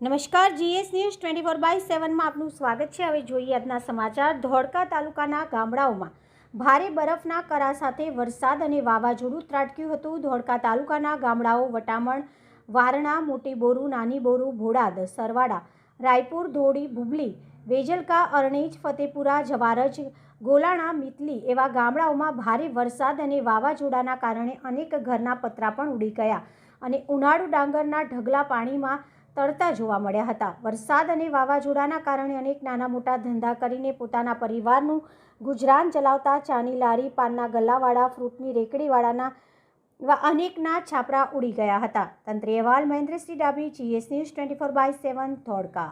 નમસ્કાર, GS news twenty four by સેવનમાં આપનું સ્વાગત છે. હવે જોઈએ આજના સમાચાર. ધોળકા તાલુકાના ગામડાઓમાં ભારે બરફના કરા સાથે વરસાદ અને વાવાઝોડું ત્રાટક્યું હતું. ધોળકા તાલુકાના ગામડાઓ વટામણ, વારણા મોટી બોરુ નાની બોરુ ભોડાદ સરવાડા, રાયપુર, ધોળી ભુબલી વેજલકા, અરણેજ, ફતેપુરા, જવારજ, ગોલાણા, મિતલી એવા ગામડાઓમાં ભારે વરસાદ અને વાવાઝોડાના કારણે અનેક ઘરના પતરા પણ ઉડી ગયા અને ઉનાળુ ડાંગરના ઢગલા પાણીમાં તરતા જોવા મળ્યા હતા. વરસાદ અને વાવાઝોડાના કારણે અનેક નાના મોટા ધંધા કરીને પોતાના પરિવારનું ગુજરાન ચલાવતા ચાની લારી, પાનના ગલ્લાવાળા, ફ્રૂટની રેકડીવાળાના અનેકના છાપરા ઉડી ગયા હતા. તંત્રી અહેવાલ, Mahendrasinh Dabhi GS news twenty four by seven Dholka.